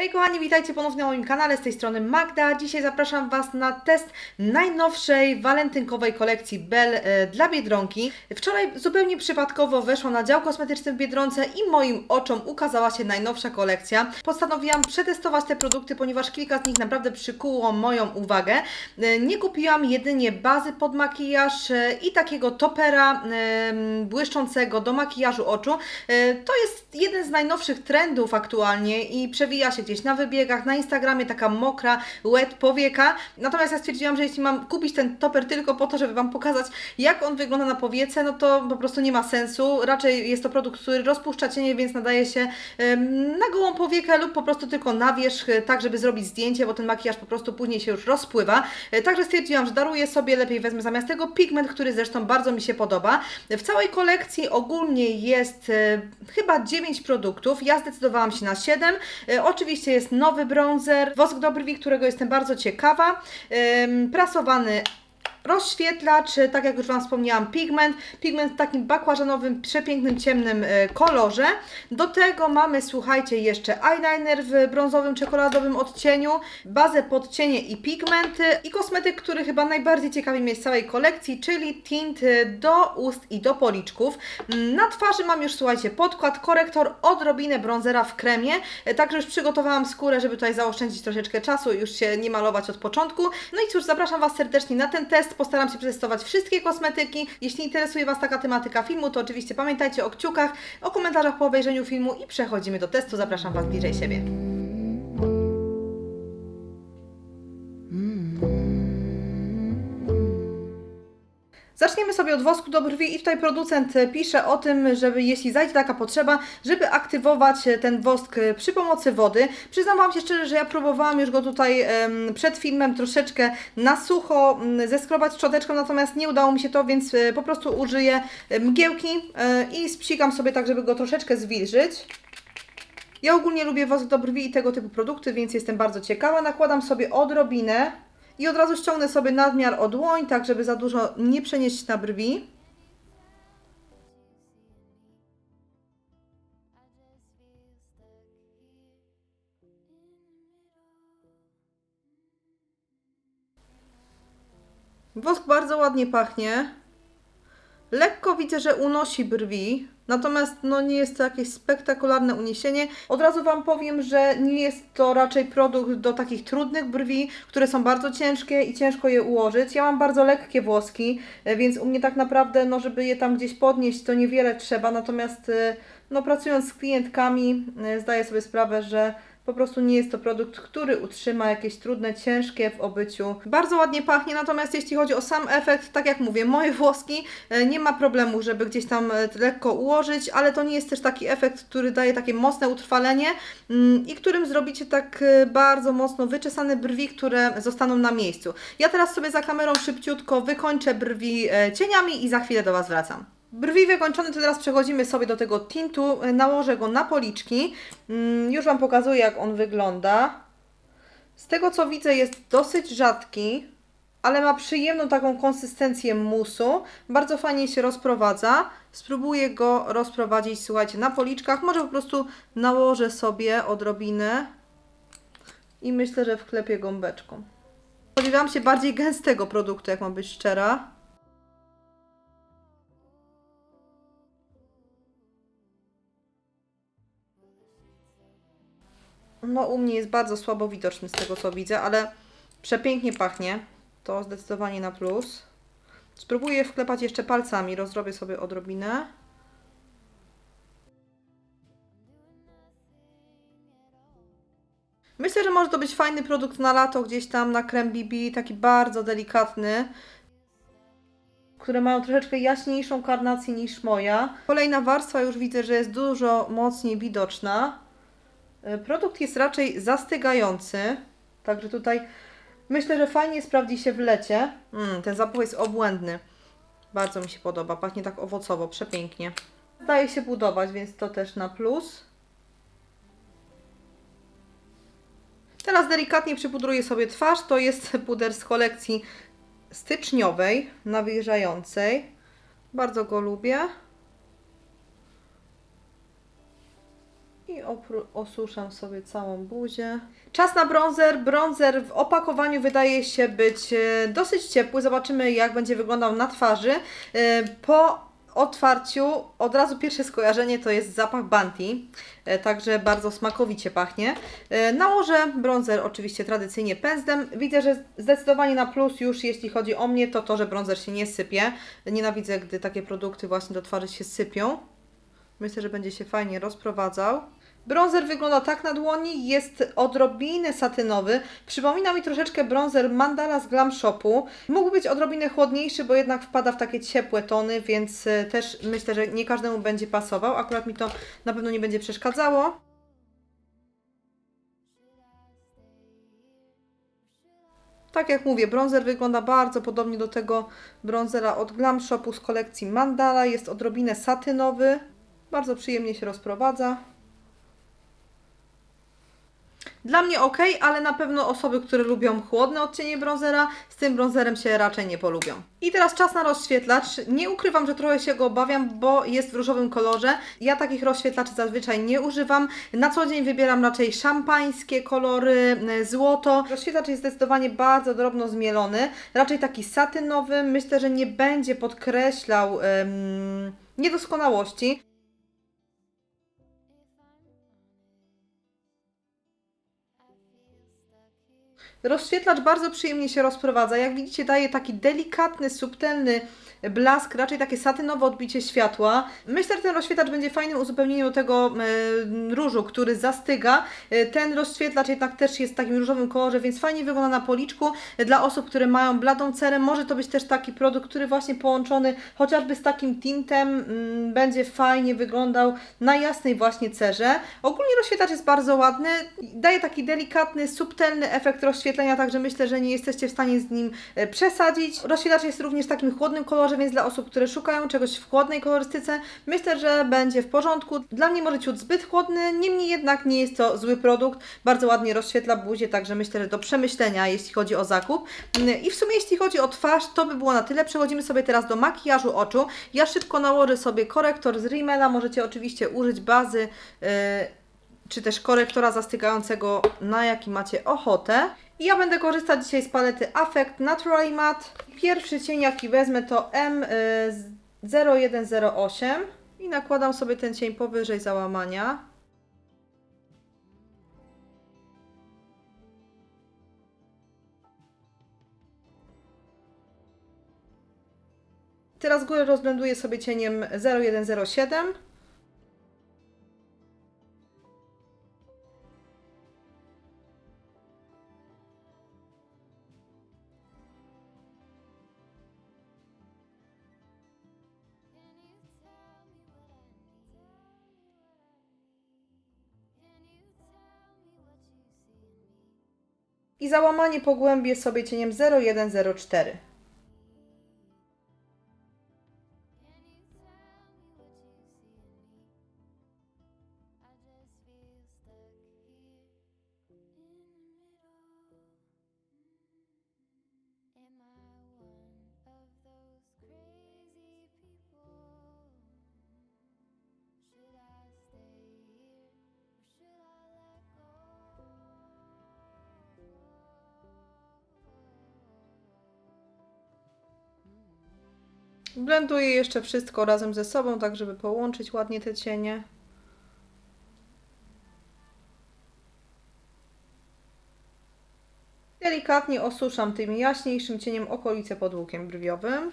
Hej kochani, witajcie ponownie na moim kanale, z tej strony Magda. Dzisiaj zapraszam Was na test najnowszej walentynkowej kolekcji Bell e, dla Biedronki. Wczoraj zupełnie przypadkowo weszłam na dział kosmetyczny w Biedronce i moim oczom ukazała się najnowsza kolekcja. Postanowiłam przetestować te produkty, ponieważ kilka z nich naprawdę przykuło moją uwagę. E, Nie kupiłam jedynie bazy pod makijaż e, i takiego topera błyszczącego do makijażu oczu. To jest jeden z najnowszych trendów aktualnie i przewija się gdzieś na wybiegach, na Instagramie taka mokra, wet powieka. Natomiast ja stwierdziłam, że jeśli mam kupić ten toper tylko po to, żeby Wam pokazać, jak on wygląda na powiece, no to po prostu nie ma sensu. Raczej jest to produkt, który rozpuszcza cienie, więc nadaje się na gołą powiekę lub po prostu tylko na wierzch, e, tak żeby zrobić zdjęcie, bo ten makijaż po prostu później się już rozpływa. E, Także stwierdziłam, że daruję sobie, lepiej wezmę zamiast tego pigment, który zresztą bardzo mi się podoba. W całej kolekcji ogólnie jest e, chyba 9 produktów. Ja zdecydowałam się na 7. E, oczywiście jest nowy bronzer, wosk do brwi, którego jestem bardzo ciekawa. Prasowany rozświetlacz, tak jak już Wam wspomniałam, pigment. Pigment w takim bakłażanowym, przepięknym, ciemnym e, kolorze. Do tego mamy, słuchajcie, jeszcze eyeliner w brązowym, czekoladowym odcieniu, bazę pod cienie i pigmenty i kosmetyk, który chyba najbardziej ciekawi mnie z całej kolekcji, czyli tint e, do ust i do policzków. Mm, Na twarzy mam już, słuchajcie, podkład, korektor, odrobinę bronzera w kremie, e, także już przygotowałam skórę, żeby tutaj zaoszczędzić troszeczkę czasu i już się nie malować od początku. No i cóż, zapraszam Was serdecznie na ten test. Postaram się przetestować wszystkie kosmetyki. Jeśli interesuje Was taka tematyka filmu, to oczywiście pamiętajcie o kciukach, o komentarzach po obejrzeniu filmu i przechodzimy do testu. Zapraszam Was bliżej siebie. Zaczniemy sobie od wosku do brwi i tutaj producent pisze o tym, żeby jeśli zajdzie taka potrzeba, żeby aktywować ten wosk przy pomocy wody. Przyznam Wam się szczerze, że ja próbowałam już go tutaj przed filmem troszeczkę na sucho m, zeskrobać szczoteczką, natomiast nie udało mi się to, więc e, po prostu użyję mgiełki e, i spsikam sobie tak, żeby go troszeczkę zwilżyć. Ja ogólnie lubię wosk do brwi i tego typu produkty, więc jestem bardzo ciekawa. Nakładam sobie odrobinę i od razu ściągnę sobie nadmiar o dłoń, tak żeby za dużo nie przenieść na brwi. Wosk bardzo ładnie pachnie. Lekko widzę, że unosi brwi, natomiast no nie jest to jakieś spektakularne uniesienie. Od razu Wam powiem, że nie jest to raczej produkt do takich trudnych brwi, które są bardzo ciężkie i ciężko je ułożyć. Ja mam bardzo lekkie włoski, e, więc u mnie tak naprawdę, no żeby je tam gdzieś podnieść, to niewiele trzeba, natomiast e, no pracując z klientkami, e, zdaję sobie sprawę, że po prostu nie jest to produkt, który utrzyma jakieś trudne, ciężkie w obyciu. Bardzo ładnie pachnie, natomiast jeśli chodzi o sam efekt, tak jak mówię, moje włoski e, nie ma problemu, żeby gdzieś tam e, lekko ułożyć, ale to nie jest też taki efekt, który daje takie mocne utrwalenie mm, i którym zrobicie tak e, bardzo mocno wyczesane brwi, które zostaną na miejscu. Ja teraz sobie za kamerą szybciutko wykończę brwi cieniami i za chwilę do Was wracam. Brwi wykończone, to teraz przechodzimy sobie do tego tintu. Nałożę go na policzki. Mm, Już Wam pokazuję, jak on wygląda. Z tego co widzę, jest dosyć rzadki, ale ma przyjemną taką konsystencję musu. Bardzo fajnie się rozprowadza. Spróbuję go rozprowadzić, słuchajcie, na policzkach. Może po prostu nałożę sobie odrobinę i myślę, że wklepię gąbeczką. Spodziewałam się bardziej gęstego produktu, jak mam być szczera. No, u mnie jest bardzo słabo widoczny z tego co widzę, ale przepięknie pachnie. To zdecydowanie na plus. Spróbuję wklepać jeszcze palcami, rozrobię sobie odrobinę. Myślę, że może to być fajny produkt na lato, gdzieś tam na krem BB, taki bardzo delikatny, które mają troszeczkę jaśniejszą karnację niż moja. Kolejna warstwa już widzę, że jest dużo mocniej widoczna. E, Produkt jest raczej zastygający, także tutaj myślę, że fajnie sprawdzi się w lecie. Mm, ten zapach jest obłędny. Bardzo mi się podoba, pachnie tak owocowo, przepięknie. Zdaje się budować, więc to też na plus. Teraz delikatnie przypudruję sobie twarz. To jest puder z kolekcji styczniowej, nawilżającej. Bardzo go lubię. I osuszam sobie całą buzię. Czas na bronzer. Bronzer w opakowaniu wydaje się być e, dosyć ciepły. Zobaczymy, jak będzie wyglądał na twarzy. E, Po otwarciu od razu pierwsze skojarzenie to jest zapach Banti, e, także bardzo smakowicie pachnie. Nałożę bronzer oczywiście tradycyjnie pędzlem. Widzę, że zdecydowanie na plus już jeśli chodzi o mnie to to, że bronzer się nie sypie. Nienawidzę, gdy takie produkty właśnie do twarzy się sypią. Myślę, że będzie się fajnie rozprowadzał. Bronzer wygląda tak na dłoni, jest odrobinę satynowy. Przypomina mi troszeczkę bronzer Mandala z Glam Shopu. Mógł być odrobinę chłodniejszy, bo jednak wpada w takie ciepłe tony, więc e, też myślę, że nie każdemu będzie pasował. Akurat mi to na pewno nie będzie przeszkadzało. Tak jak mówię, bronzer wygląda bardzo podobnie do tego bronzera od Glam Shopu z kolekcji Mandala. Jest odrobinę satynowy. Bardzo przyjemnie się rozprowadza. Dla mnie ok, ale na pewno osoby, które lubią chłodne odcienie bronzera, z tym bronzerem się raczej nie polubią. I teraz czas na rozświetlacz. Nie ukrywam, że trochę się go obawiam, bo jest w różowym kolorze. Ja takich rozświetlaczy zazwyczaj nie używam. Na co dzień wybieram raczej szampańskie kolory, złoto. Rozświetlacz jest zdecydowanie bardzo drobno zmielony, raczej taki satynowy. Myślę, że nie będzie podkreślał em, niedoskonałości. Rozświetlacz bardzo przyjemnie się rozprowadza. Jak widzicie, daje taki delikatny, subtelny blask, raczej takie satynowe odbicie światła. Myślę, że ten rozświetlacz będzie fajnym uzupełnieniem tego e, różu, który zastyga. E, ten rozświetlacz jednak też jest w takim różowym kolorze, więc fajnie wygląda na policzku. E, Dla osób, które mają bladą cerę, może to być też taki produkt, który właśnie połączony chociażby z takim tintem mm, będzie fajnie wyglądał na jasnej właśnie cerze. Ogólnie rozświetlacz jest bardzo ładny, daje taki delikatny, subtelny efekt rozświetlenia, także myślę, że nie jesteście w stanie z nim przesadzić. Rozświetlacz jest również takim chłodnym kolorze, więc dla osób, które szukają czegoś w chłodnej kolorystyce, myślę, że będzie w porządku. Dla mnie może ciut zbyt chłodny, niemniej jednak nie jest to zły produkt. Bardzo ładnie rozświetla buzię, także myślę, że do przemyślenia, jeśli chodzi o zakup. I w sumie, jeśli chodzi o twarz, to by było na tyle. Przechodzimy sobie teraz do makijażu oczu. Ja szybko nałożę sobie korektor z Rimmela. Możecie oczywiście użyć bazy. Yy, czy też korektora zastygającego, na jaki macie ochotę. Ja będę korzystać dzisiaj z palety Affect Naturally Matte. Pierwszy cień, jaki wezmę, to M0108 i nakładam sobie ten cień powyżej załamania. Teraz górę rozblenduję sobie cieniem 0107. I załamanie pogłębię sobie cieniem 0104. Blenduję jeszcze wszystko razem ze sobą, tak żeby połączyć ładnie te cienie. Delikatnie osuszam tym jaśniejszym cieniem okolice pod łukiem brwiowym.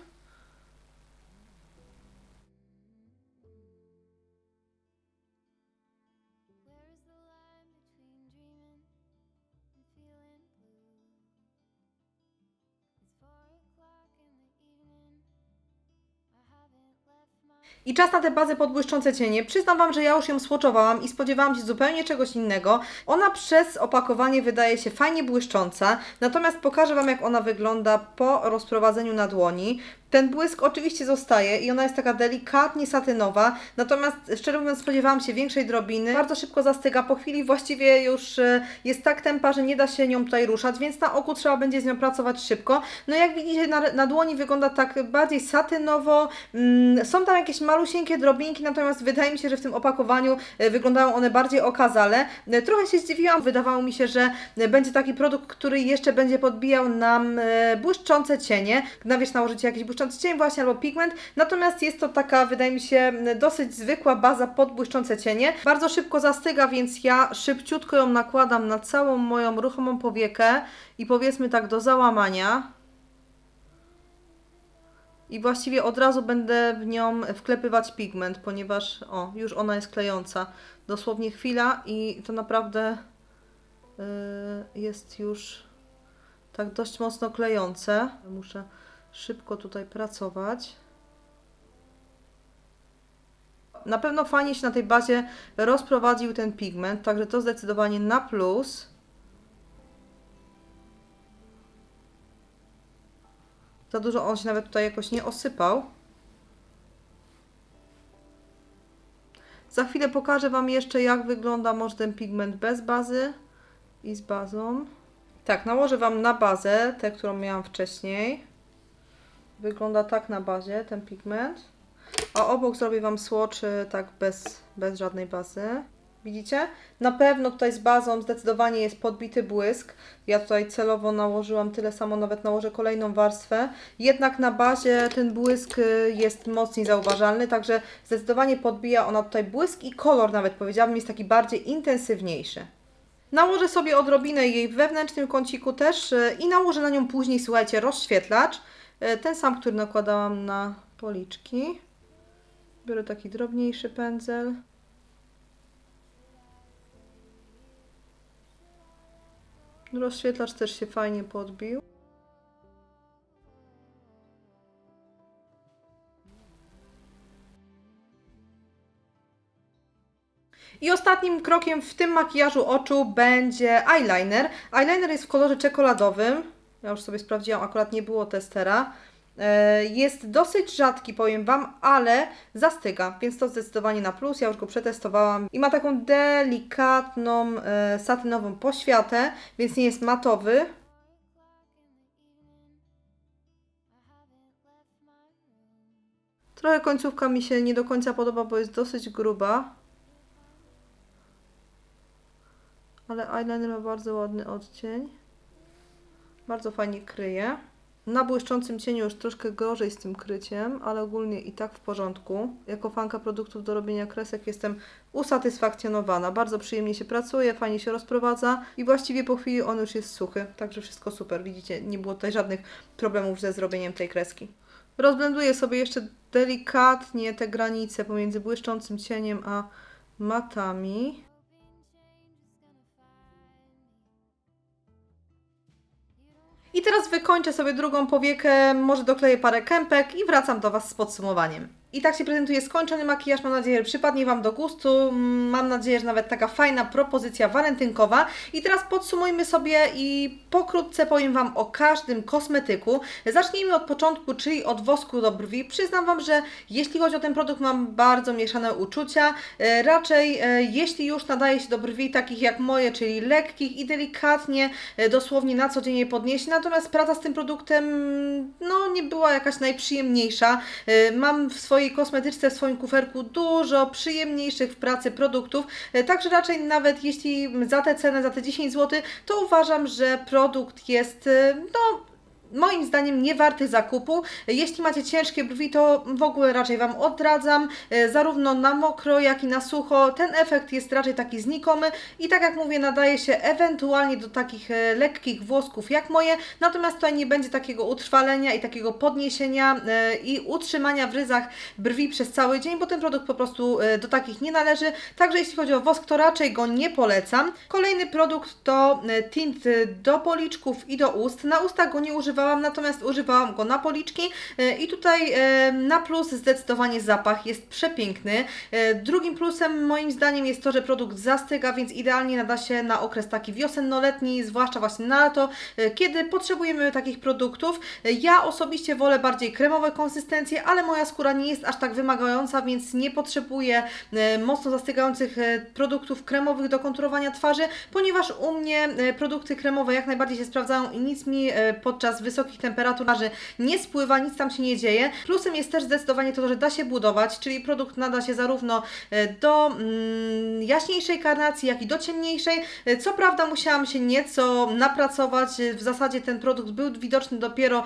I czas na tę bazę pod błyszczące cienie. Przyznam Wam, że ja już ją swatchowałam i spodziewałam się zupełnie czegoś innego. Ona przez opakowanie wydaje się fajnie błyszcząca, natomiast pokażę Wam, jak ona wygląda po rozprowadzeniu na dłoni. Ten błysk oczywiście zostaje i ona jest taka delikatnie satynowa, natomiast szczerze mówiąc spodziewałam się większej drobiny. Bardzo szybko zastyga, po chwili właściwie już e, jest tak tempa, że nie da się nią tutaj ruszać, więc na oku trzeba będzie z nią pracować szybko. No jak widzicie na, na dłoni wygląda tak bardziej satynowo, mm, są tam jakieś malusieńkie drobinki, natomiast wydaje mi się, że w tym opakowaniu e, wyglądają one bardziej okazale. E, Trochę się zdziwiłam, wydawało mi się, że będzie taki produkt, który jeszcze będzie podbijał nam błyszczące cienie. Na wierzch nałożycie jakiś cień właśnie albo pigment, natomiast jest to taka, wydaje mi się, dosyć zwykła baza pod błyszczące cienie. Bardzo szybko zastyga, więc ja szybciutko ją nakładam na całą moją ruchomą powiekę i powiedzmy tak do załamania. I właściwie od razu będę w nią wklepywać pigment, ponieważ o, już ona jest klejąca. Dosłownie chwila i to naprawdę yy, jest już tak dość mocno klejące. Muszę szybko tutaj pracować. Na pewno fajnie się na tej bazie rozprowadził ten pigment, także to zdecydowanie na plus. Za dużo on się nawet tutaj jakoś nie osypał. Za chwilę pokażę Wam jeszcze, jak wygląda może ten pigment bez bazy i z bazą. Tak, nałożę Wam na bazę, tę, którą miałam wcześniej. Wygląda tak na bazie ten pigment. A obok zrobię Wam swatch tak bez, bez żadnej bazy. Widzicie? Na pewno tutaj z bazą zdecydowanie jest podbity błysk. Ja tutaj celowo nałożyłam tyle samo, nawet nałożę kolejną warstwę. Jednak na bazie ten błysk y, jest mocniej zauważalny, także zdecydowanie podbija ona tutaj błysk i kolor nawet powiedziałabym jest taki bardziej intensywniejszy. Nałożę sobie odrobinę jej w wewnętrznym kąciku też y, i nałożę na nią później, słuchajcie, rozświetlacz. Y, Ten sam, który nakładałam na policzki. Biorę taki drobniejszy pędzel. Rozświetlacz też się fajnie podbił. I ostatnim krokiem w tym makijażu oczu będzie eyeliner. Eyeliner jest w kolorze czekoladowym. Ja już sobie sprawdziłam, akurat nie było testera. E, Jest dosyć rzadki, powiem Wam, ale zastyga, więc to zdecydowanie na plus. Ja już go przetestowałam i ma taką delikatną, e, satynową poświatę, więc nie jest matowy. Trochę końcówka mi się nie do końca podoba, bo jest dosyć gruba. Ale eyeliner ma bardzo ładny odcień. Bardzo fajnie kryje. Na błyszczącym cieniu już troszkę gorzej z tym kryciem, ale ogólnie i tak w porządku. Jako fanka produktów do robienia kresek jestem usatysfakcjonowana. Bardzo przyjemnie się pracuje, fajnie się rozprowadza i właściwie po chwili on już jest suchy. Także wszystko super. Widzicie, nie było tutaj żadnych problemów ze zrobieniem tej kreski. Rozblenduję sobie jeszcze delikatnie te granice pomiędzy błyszczącym cieniem a matami. I teraz wykończę sobie drugą powiekę, może dokleję parę kępek i wracam do Was z podsumowaniem. I tak się prezentuje skończony makijaż. Mam nadzieję, że przypadnie Wam do gustu. Mm, Mam nadzieję, że nawet taka fajna propozycja walentynkowa. I teraz podsumujmy sobie i pokrótce powiem Wam o każdym kosmetyku. Zacznijmy od początku, czyli od wosku do brwi. Przyznam Wam, że jeśli chodzi o ten produkt, mam bardzo mieszane uczucia. E, Raczej, e, jeśli już nadaje się do brwi takich jak moje, czyli lekkich i delikatnie, e, dosłownie na co dzień je podnieść. Natomiast praca z tym produktem, no, nie była jakaś najprzyjemniejsza. Mam w swojej kosmetyczce, w swoim kuferku dużo przyjemniejszych w pracy produktów, e, także raczej nawet jeśli za tę cenę, za te 10 zł, to uważam, że produkt jest, e, no, moim zdaniem nie warty zakupu. Jeśli macie ciężkie brwi, to w ogóle raczej Wam odradzam, e, zarówno na mokro, jak i na sucho. Ten efekt jest raczej taki znikomy i tak jak mówię, nadaje się ewentualnie do takich e, lekkich włosków jak moje, natomiast tutaj nie będzie takiego utrwalenia i takiego podniesienia e, i utrzymania w ryzach brwi przez cały dzień, bo ten produkt po prostu do takich nie należy. Także jeśli chodzi o wosk, to raczej go nie polecam. Kolejny produkt to tint do policzków i do ust. Na ustach go nie używałam, używałam, natomiast używałam go na policzki e, i tutaj e, na plus zdecydowanie zapach jest przepiękny. E, Drugim plusem moim zdaniem jest to, że produkt zastyga, więc idealnie nada się na okres taki wiosenno-letni, zwłaszcza właśnie na e, kiedy potrzebujemy takich produktów. Ja osobiście wolę bardziej kremowe konsystencje, ale moja skóra nie jest aż tak wymagająca, więc nie potrzebuję mocno zastygających produktów kremowych do konturowania twarzy, ponieważ u mnie produkty kremowe jak najbardziej się sprawdzają i nic mi podczas wysokich temperatur twarzy nie spływa, nic tam się nie dzieje. Plusem jest też zdecydowanie to, że da się budować, czyli produkt nada się zarówno e, do mm, jaśniejszej karnacji, jak i do ciemniejszej. E, Co prawda musiałam się nieco napracować, e, w zasadzie ten produkt był widoczny dopiero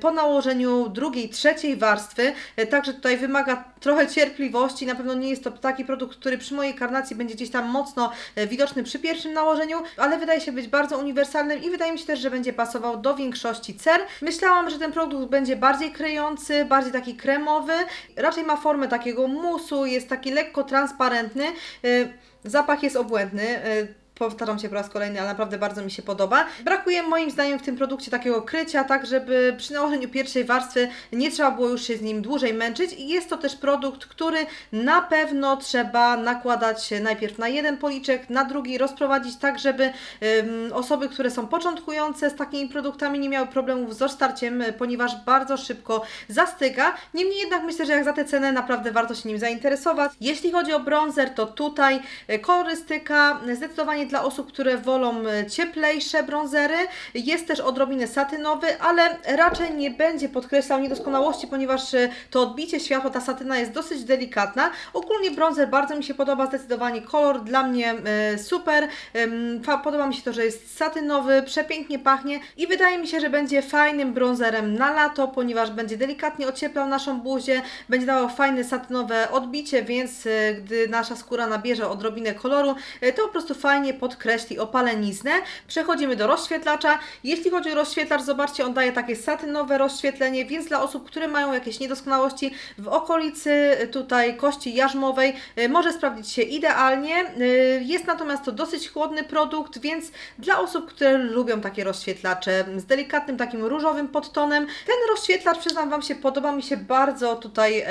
po nałożeniu drugiej, trzeciej warstwy, także tutaj wymaga trochę cierpliwości, na pewno nie jest to taki produkt, który przy mojej karnacji będzie gdzieś tam mocno widoczny przy pierwszym nałożeniu, ale wydaje się być bardzo uniwersalnym i wydaje mi się też, że będzie pasował do większości cer. Myślałam, że ten produkt będzie bardziej kryjący, bardziej taki kremowy, raczej ma formę takiego musu, jest taki lekko transparentny, e, zapach jest obłędny. E, Powtarzam się po raz kolejny, ale naprawdę bardzo mi się podoba. Brakuje moim zdaniem w tym produkcie takiego krycia, tak żeby przy nałożeniu pierwszej warstwy nie trzeba było już się z nim dłużej męczyć i jest to też produkt, który na pewno trzeba nakładać najpierw na jeden policzek, na drugi rozprowadzić tak, żeby osoby, które są początkujące z takimi produktami nie miały problemów z rozstarciem, y, ponieważ bardzo szybko zastyga. Niemniej jednak myślę, że jak za tę cenę naprawdę warto się nim zainteresować. Jeśli chodzi o bronzer, to tutaj y, kolorystyka y, zdecydowanie dla osób, które wolą y, cieplejsze bronzery. Jest też odrobinę satynowy, ale raczej nie będzie podkreślał niedoskonałości, ponieważ y, to odbicie światła, ta satyna jest dosyć delikatna. Ogólnie bronzer bardzo mi się podoba, zdecydowanie kolor dla mnie y, super. Podoba mi się to, że jest satynowy, przepięknie pachnie i wydaje mi się, że będzie fajnym bronzerem na lato, ponieważ będzie delikatnie ocieplał naszą buzię, będzie dawał fajne satynowe odbicie, więc gdy nasza skóra nabierze odrobinę koloru, to po prostu fajnie podkreśli opaleniznę. Przechodzimy do rozświetlacza. Jeśli chodzi o rozświetlacz, zobaczcie, on daje takie satynowe rozświetlenie, więc dla osób, które mają jakieś niedoskonałości w okolicy y, tutaj kości jarzmowej, y, może sprawdzić się idealnie. Y, Jest natomiast to dosyć chłodny produkt, więc dla osób, które lubią takie rozświetlacze z delikatnym takim różowym podtonem, ten rozświetlacz, przyznam Wam się, podoba mi się bardzo tutaj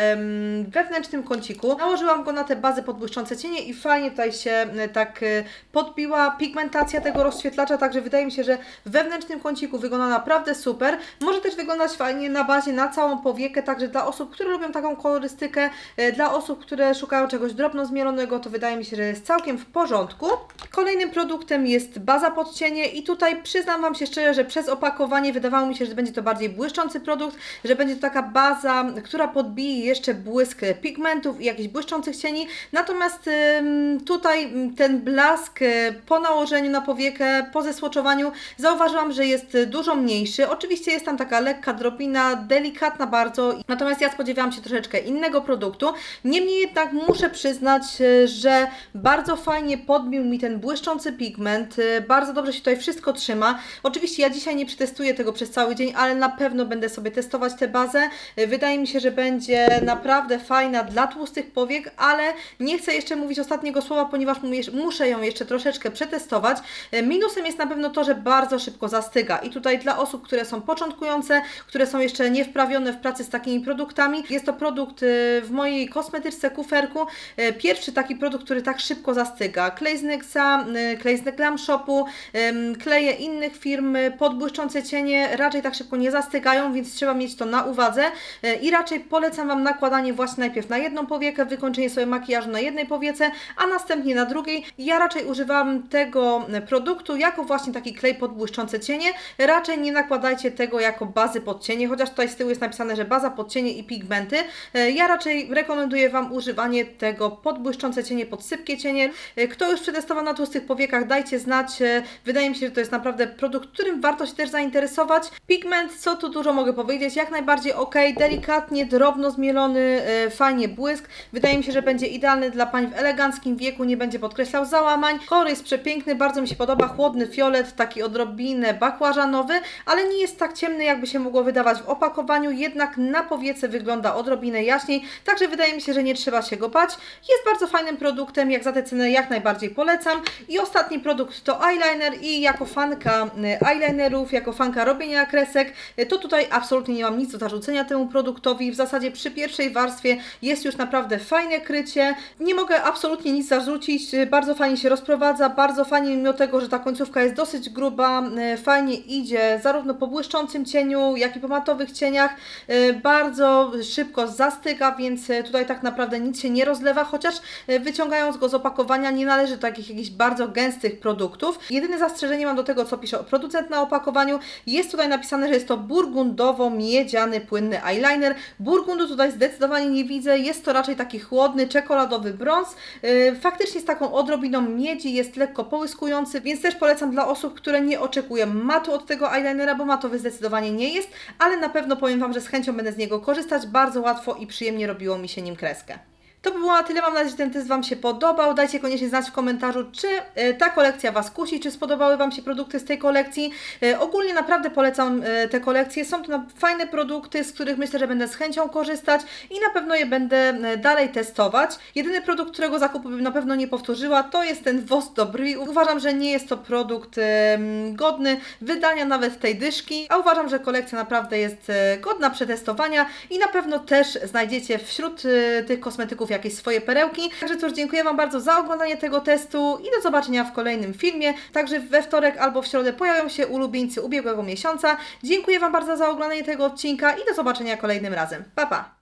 wewnętrznym kąciku. Nałożyłam go na te bazy podbłyszczące cienie i fajnie tutaj się e, tak e, podbiła pigmentacja tego rozświetlacza, także wydaje mi się, że w wewnętrznym kąciku wygląda naprawdę super. Może też wyglądać fajnie na bazie na całą powiekę, także dla osób, które lubią taką kolorystykę, e, dla osób, które szukają czegoś drobno zmielonego, to wydaje mi się, że jest całkiem w porządku. Kolejnym produktem jest baza pod cienie i tutaj przyznam Wam się szczerze, że przez opakowanie wydawało mi się, że będzie to bardziej błyszczący produkt, że będzie to taka baza, która podbije jeszcze błysk pigmentów i jakichś błyszczących cieni. Natomiast tutaj ten blask y, po nałożeniu na powiekę, po zesłoczowaniu zauważyłam, że jest dużo mniejszy. Oczywiście jest tam taka lekka drobina, delikatna bardzo, natomiast ja spodziewałam się troszeczkę innego produktu. Niemniej jednak muszę przyznać, y, że bardzo fajnie podbił mi ten błyszczący pigment, y, bardzo dobrze się tutaj wszystko trzyma. Oczywiście ja dzisiaj nie przetestuję tego przez cały dzień, ale na pewno będę sobie testować tę bazę. Y, Wydaje mi się, że będzie naprawdę fajna dla tłustych powiek, ale nie chcę jeszcze mówić ostatniego słowa, ponieważ muszę ją jeszcze troszeczkę przetestować. Y, Minusem jest na pewno to, że bardzo szybko zastyga i tutaj dla osób, które są początkujące, które są jeszcze niewprawione w pracy z takimi produktami, jest to produkt y, w mojej kosmetyczce kuferku, y, pierwszy taki produkt, który tak szybko zastyga. Klej z Nyxa, klej z Glam Shopu, kleje innych firm pod błyszczące cienie raczej tak szybko nie zastygają, więc trzeba mieć to na uwadze i raczej polecam Wam nakładanie właśnie najpierw na jedną powiekę, wykończenie sobie makijażu na jednej powiece, a następnie na drugiej. Ja raczej tego produktu jako właśnie taki klej pod błyszczące cienie. Raczej nie nakładajcie tego jako bazy pod cienie, chociaż tutaj z tyłu jest napisane, że baza pod cienie i pigmenty. Y, Ja raczej rekomenduję Wam używanie tego pod błyszczące cienie, pod sypkie cienie. Y, Kto już przetestował na tłustych powiekach, dajcie znać. Y, Wydaje mi się, że to jest naprawdę produkt, którym warto się też zainteresować. Pigment, co tu dużo mogę powiedzieć, jak najbardziej ok, delikatnie, drobno zmielony, fajnie błysk. Wydaje mi się, że będzie idealny dla pań w eleganckim wieku, nie będzie podkreślał załamań. Kolor jest przepiękny, bardzo mi się podoba, chłodny fiolet, taki odrobinę bakłażanowy, ale nie jest tak ciemny, jakby się mogło wydawać w opakowaniu, jednak na powiece wygląda odrobinę jaśniej, także wydaje mi się, że nie trzeba się go bać. Jest bardzo fajnym produktem, jak za tę cenę jak najbardziej polecam. I ostatni produkt to eyeliner i jako fanka y, eyelinerów, jako fanka robienia kresek, y, to tutaj absolutnie nie mam nic do zarzucenia temu produktowi. W zasadzie przy pierwszej warstwie jest już naprawdę fajne krycie. Nie mogę absolutnie nic zarzucić. y, Bardzo fajnie się rozprowadza, bardzo fajnie mimo tego, że ta końcówka jest dosyć gruba, y, fajnie idzie zarówno po błyszczącym cieniu, jak i po matowych cieniach. Y, Bardzo szybko zastyga, więc y, tutaj tak naprawdę nic się nie rozlewa, chociaż wyciągając go z opakowania nie należy do takich jakichś bardzo gęstych produktów. Jedyne zastrzeżenie mam do tego, co pisze producent na opakowaniu. Jest tutaj napisane, że jest to burgundowo-miedziany płynny eyeliner. Burgundu tutaj zdecydowanie nie widzę. Jest to raczej taki chłodny, czekoladowy brąz. Faktycznie z taką odrobiną miedzi jest lekko połyskujący, więc też polecam dla osób, które nie oczekują matu od tego eyelinera, bo matowy zdecydowanie nie jest, ale na pewno powiem Wam, że z chęcią będę z niego korzystać. Bardzo łatwo i przyjemnie robiło mi się nim kreskę. To by było na tyle. Mam nadzieję, że ten test Wam się podobał. Dajcie koniecznie znać w komentarzu, czy e, ta kolekcja Was kusi, czy spodobały Wam się produkty z tej kolekcji. E, Ogólnie naprawdę polecam e, te kolekcje. Są to fajne produkty, z których myślę, że będę z chęcią korzystać i na pewno je będę dalej testować. Jedyny produkt, którego zakupu bym na pewno nie powtórzyła, to jest ten wos do brwi. Uważam, że nie jest to produkt godny wydania nawet tej dyszki, a uważam, że kolekcja naprawdę jest godna przetestowania i na pewno też znajdziecie wśród tych kosmetyków jakieś swoje perełki. Także cóż, dziękuję Wam bardzo za oglądanie tego testu i do zobaczenia w kolejnym filmie. Także we wtorek albo w środę pojawią się ulubieńcy ubiegłego miesiąca. Dziękuję Wam bardzo za oglądanie tego odcinka i do zobaczenia kolejnym razem. Pa, pa!